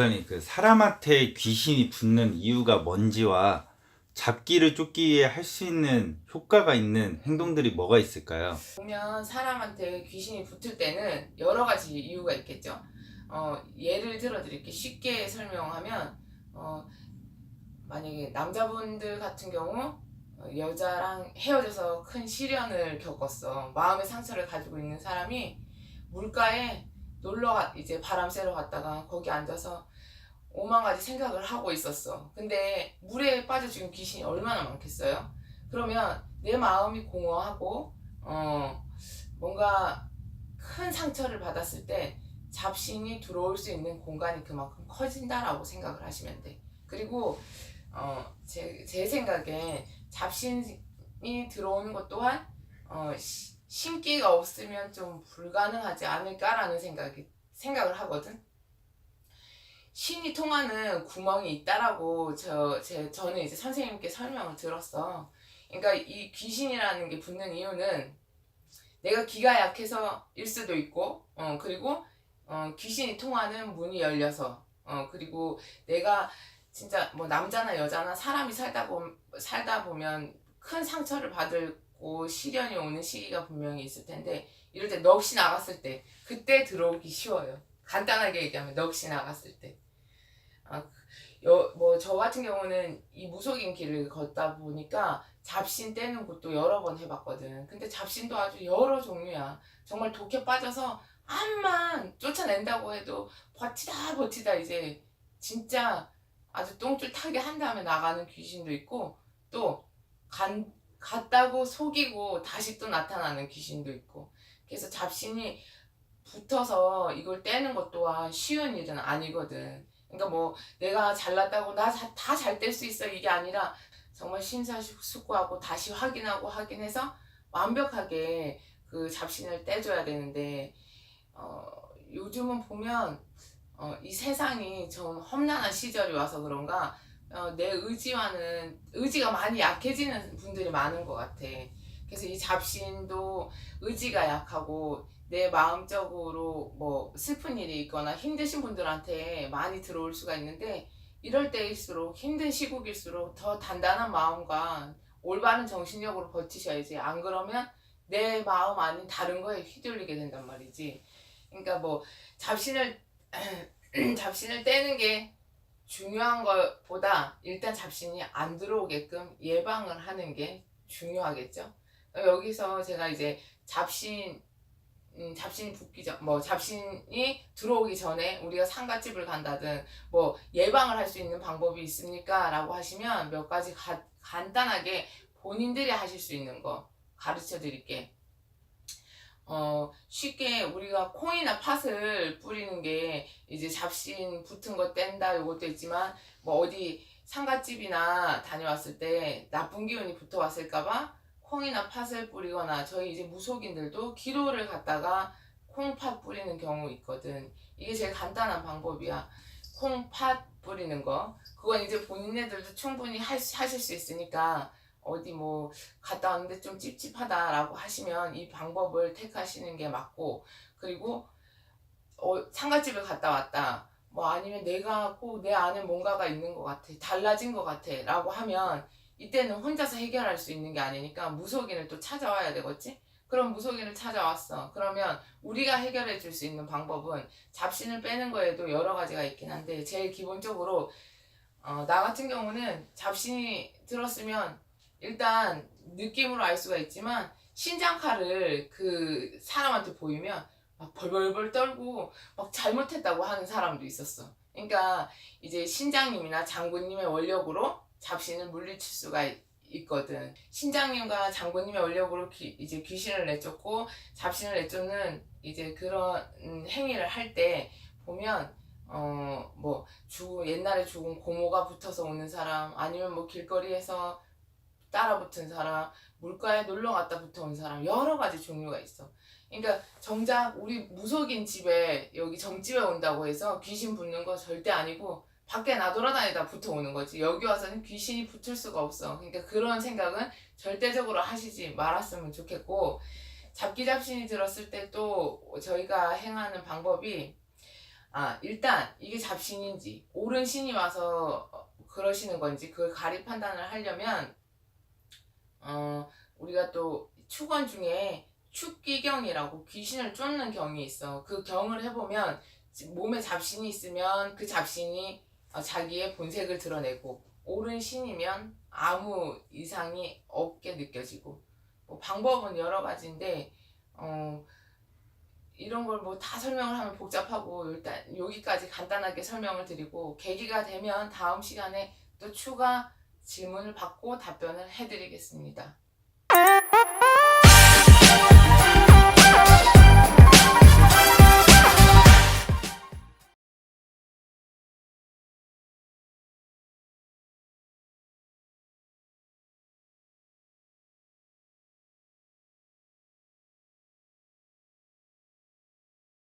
부사님 그 사람한테 귀신이 붙는 이유가 뭔지와 잡기를 쫓기 위해 할 수 있는 효과가 있는 행동들이 뭐가 있을까요? 보면 사람한테 귀신이 붙을 때는 여러 가지 이유가 있겠죠. 어, 예를 들어 드릴게 쉽게 설명하면 어, 만약에 남자분들 같은 경우 어, 여자랑 헤어져서 큰 시련을 겪었어. 마음의 상처를 가지고 있는 사람이 물가에 놀러 가, 이제 바람 쐬러 갔다가 거기 앉아서 오만 가지 생각을 하고 있었어. 근데 물에 빠져 지금 귀신이 얼마나 많겠어요? 그러면 내 마음이 공허하고 어 뭔가 큰 상처를 받았을 때 잡신이 들어올 수 있는 공간이 그만큼 커진다라고 생각을 하시면 돼. 그리고 어제 제 생각에 잡신이 들어오는 것 또한 어 시- 신기가 없으면 좀 불가능하지 않을까라는 생각이 생각을 하거든. 신이 통하는 구멍이 있다라고 저 제 저는 이제 선생님께 설명을 들었어. 그러니까 이 귀신이라는 게 붙는 이유는 내가 기가 약해서일 수도 있고, 어 그리고 어 귀신이 통하는 문이 열려서, 어 그리고 내가 진짜 뭐 남자나 여자나 사람이 살다 보 살다 보면 큰 상처를 받 고 시련이 오는 시기가 분명히 있을 텐데 이럴 때 넋이 나갔을 때 그때 들어오기 쉬워요. 간단하게 얘기하면 넋이 나갔을 때. 아, 뭐저 같은 경우는 이 무속인 길을 걷다 보니까 잡신 떼는 것도 여러 번 해봤거든. 근데 잡신도 아주 여러 종류야. 정말 독해 빠져서 암만 쫓아낸다고 해도 버티다 버티다 이제 진짜 아주 똥줄 타게 한 다음에 나가는 귀신도 있고 또 간, 갔다고 속이고 다시 또 나타나는 귀신도 있고. 그래서 잡신이 붙어서 이걸 떼는 것 또한 쉬운 일은 아니거든. 그러니까 뭐 내가 잘났다고 나 다 잘 뗄 수 있어. 이게 아니라 정말 심사숙고하고 다시 확인하고 확인해서 완벽하게 그 잡신을 떼줘야 되는데 어, 요즘은 보면 어, 이 세상이 좀 험난한 시절이 와서 그런가 어, 내 의지와는 의지가 많이 약해지는 분들이 많은 것 같아. 그래서 이 잡신도 의지가 약하고 내 마음적으로 뭐 슬픈 일이 있거나 힘드신 분들한테 많이 들어올 수가 있는데 이럴 때일수록 힘든 시국일수록 더 단단한 마음과 올바른 정신력으로 버티셔야지 안 그러면 내 마음 아닌 다른 거에 휘둘리게 된단 말이지 그러니까 뭐 잡신을 잡신을 떼는 게 중요한 것보다 일단 잡신이 안 들어오게끔 예방을 하는 게 중요하겠죠 여기서 제가 이제 잡신 음, 잡신이 붙기 전, 뭐 잡신이 들어오기 전에 우리가 상가집을 간다든 뭐 예방을 할 수 있는 방법이 있습니까? 라고 하시면 몇 가지 가, 간단하게 본인들이 하실 수 있는 거 가르쳐 드릴게. 어, 쉽게 우리가 콩이나 팥을 뿌리는 게 이제 잡신 붙은 거 뗀다 요것도 있지만 뭐 어디 상가집이나 다녀왔을 때 나쁜 기운이 붙어 왔을까봐 콩이나 팥을 뿌리거나 저희 이제 무속인들도 기로를 갖다가 콩팥 뿌리는 경우 있거든. 이게 제일 간단한 방법이야. 콩팥 뿌리는 거. 그건 이제 본인네들도 충분히 하실 수 있으니까 어디 뭐 갔다 왔는데 좀 찝찝하다라고 하시면 이 방법을 택하시는 게 맞고 그리고 어, 상가집을 갔다 왔다. 뭐 아니면 내가 꼭 내 안에 뭔가가 있는 것 같아. 달라진 것 같아. 라고 하면 이때는 혼자서 해결할 수 있는 게 아니니까 무속인을 또 찾아와야 되겠지? 그럼 무속인을 찾아왔어. 그러면 우리가 해결해 줄 수 있는 방법은 잡신을 빼는 거에도 여러 가지가 있긴 한데 제일 기본적으로 어, 나 같은 경우는 잡신이 들었으면 일단 느낌으로 알 수가 있지만 신장칼을 그 사람한테 보이면 막 벌벌벌 떨고 막 잘못했다고 하는 사람도 있었어. 그러니까 이제 신장님이나 장군님의 원력으로 잡신을 물리칠 수가 있- 있거든. 신장님과 장군님의 원력으로 귀- 이제 귀신을 내쫓고 잡신을 내쫓는 이제 그런 음, 행위를 할 때 보면 어뭐 죽 옛날에 죽은 고모가 붙어서 오는 사람 아니면 뭐 길거리에서 따라 붙은 사람 물가에 놀러 갔다 붙어 온 사람 여러 가지 종류가 있어. 그러니까 정작 우리 무속인 집에 여기 정집에 온다고 해서 귀신 붙는 거 절대 아니고 밖에 나돌아다니다 붙어 오는 거지. 여기 와서는 귀신이 붙을 수가 없어. 그러니까 그런 생각은 절대적으로 하시지 말았으면 좋겠고 잡기 잡신이 들었을 때 또 저희가 행하는 방법이 아 일단 이게 잡신인지 옳은 신이 와서 어, 그러시는 건지 그걸 가리 판단을 하려면 어 우리가 또 축원 중에 축기경이라고 귀신을 쫓는 경이 있어. 그 경을 해보면 몸에 잡신이 있으면 그 잡신이 어, 자기의 본색을 드러내고 옳은 신이면 아무 이상이 없게 느껴지고 뭐 방법은 여러 가지인데 어 이런 걸 뭐 다 설명을 하면 복잡하고 일단 여기까지 간단하게 설명을 드리고 계기가 되면 다음 시간에 또 추가 질문을 받고 답변을 해드리겠습니다.